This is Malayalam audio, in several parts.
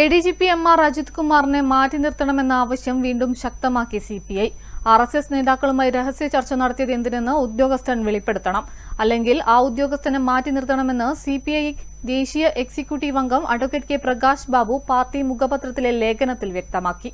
A D G P M R Ajith കുമാറിനെ മാറ്റി നിർത്തണമെന്ന ആവശ്യം വീണ്ടും ശക്തമാക്കി C P I. R S S നേതാക്കളുമായി രഹസ്യ ചർച്ച നടത്തിയത് എന്തിനെന്ന് ഉദ്യോഗസ്ഥൻ വെളിപ്പെടുത്തണം. അല്ലെങ്കിൽ ആ ഉദ്യോഗസ്ഥനെ മാറ്റി നിർത്തണമെന്ന് സി പി ഐ ദേശീയ എക്സിക്യൂട്ടീവ് അംഗം advocate K Prakash Babu party മുഖപത്രത്തിലെ ലേഖനത്തിൽ വ്യക്തമാക്കി.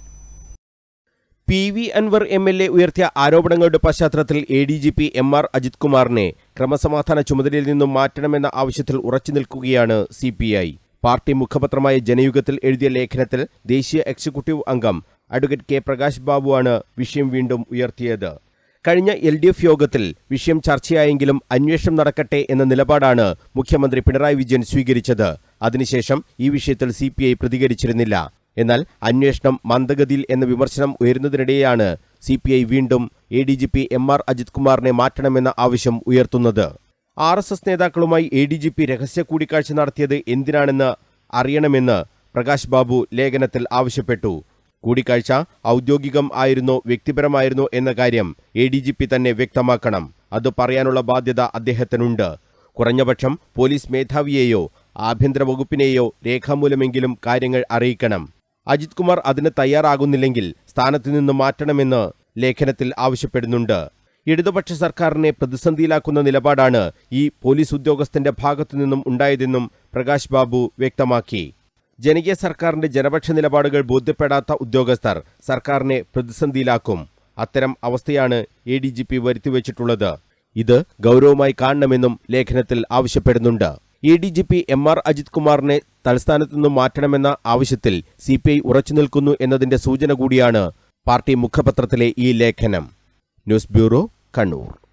P V Anvar M L A ഉയർത്തിയ ആരോപണങ്ങളുടെ പശ്ചാത്തലത്തിൽ A D G P M R Ajith കുമാറിനെ ക്രമസമാധാന ചുമതലയിൽ നിന്നും മാറ്റണമെന്ന ആവശ്യത്തിൽ ഉറച്ചു നിൽക്കുകയാണ് സി പി ഐ. പാർട്ടി മുഖപത്രമായ ജനയുഗത്തിൽ എഴുതിയ ലേഖനത്തിൽ ദേശീയ എക്സിക്യൂട്ടീവ് അംഗം അഡ്വക്കേറ്റ് കെ പ്രകാശ് ബാബുവാണ് വിഷയം വീണ്ടും ഉയർത്തിയത്. കഴിഞ്ഞ എൽ ഡി എഫ് യോഗത്തിൽ വിഷയം ചർച്ചയായെങ്കിലും അന്വേഷണം നടക്കട്ടെ എന്ന നിലപാടാണ് മുഖ്യമന്ത്രി പിണറായി വിജയൻ സ്വീകരിച്ചത്. അതിനുശേഷം ഈ വിഷയത്തിൽ സി പി ഐ പ്രതികരിച്ചിരുന്നില്ല. എന്നാൽ അന്വേഷണം മന്ദഗതിയിൽ എന്ന വിമർശനം ഉയരുന്നതിനിടെയാണ് സി പി ഐ വീണ്ടും A D G P M R Ajith കുമാറിനെ മാറ്റണമെന്ന ആവശ്യം ഉയർത്തുന്നത്. ആർ എസ് എസ് നേതാക്കളുമായി എ ഡി ജി പി രഹസ്യ കൂടിക്കാഴ്ച നടത്തിയത് എന്തിനാണെന്ന് അറിയണമെന്ന് പ്രകാശ് ബാബു ലേഖനത്തിൽ ആവശ്യപ്പെട്ടു. കൂടിക്കാഴ്ച ഔദ്യോഗികം ആയിരുന്നോ വ്യക്തിപരമായിരുന്നോ എന്ന കാര്യം എ ഡി ജി പി തന്നെ വ്യക്തമാക്കണം. അത് പറയാനുള്ള ബാധ്യത അദ്ദേഹത്തിനുണ്ട്. കുറഞ്ഞപക്ഷം പോലീസ് മേധാവിയെയോ ആഭ്യന്തര വകുപ്പിനെയോ രേഖാമൂലമെങ്കിലും കാര്യങ്ങൾ അറിയിക്കണം. അജിത് കുമാർ അതിന് തയ്യാറാകുന്നില്ലെങ്കിൽ സ്ഥാനത്ത് നിന്ന് മാറ്റണമെന്ന് ലേഖനത്തിൽ ആവശ്യപ്പെടുന്നുണ്ട്. ഇടതുപക്ഷ സർക്കാരിനെ പ്രതിസന്ധിയിലാക്കുന്ന നിലപാടാണ് ഈ പോലീസ് ഉദ്യോഗസ്ഥന്റെ ഭാഗത്തു നിന്നും ഉണ്ടായതെന്നും പ്രകാശ് ബാബു വ്യക്തമാക്കി. ജനകീയ സർക്കാരിന്റെ ജനപക്ഷ നിലപാടുകൾ ബോധ്യപ്പെടാത്ത ഉദ്യോഗസ്ഥർ സർക്കാരിനെ പ്രതിസന്ധിയിലാക്കും. അത്തരം അവസ്ഥയാണ് എ ഡി ജി പി വരുത്തിവച്ചിട്ടുള്ളത്. ഇത് ഗൗരവമായി കാണണമെന്നും ലേഖനത്തിൽ ആവശ്യപ്പെടുന്നുണ്ട്. A D G P M R Ajith കുമാറിനെ തലസ്ഥാനത്തു നിന്നും മാറ്റണമെന്ന ആവശ്യത്തിൽ സി പി ഐ ഉറച്ചുനിൽക്കുന്നു എന്നതിന്റെ സൂചന കൂടിയാണ് പാർട്ടി മുഖപത്രത്തിലെ ഈ ലേഖനം. News bureau Kannur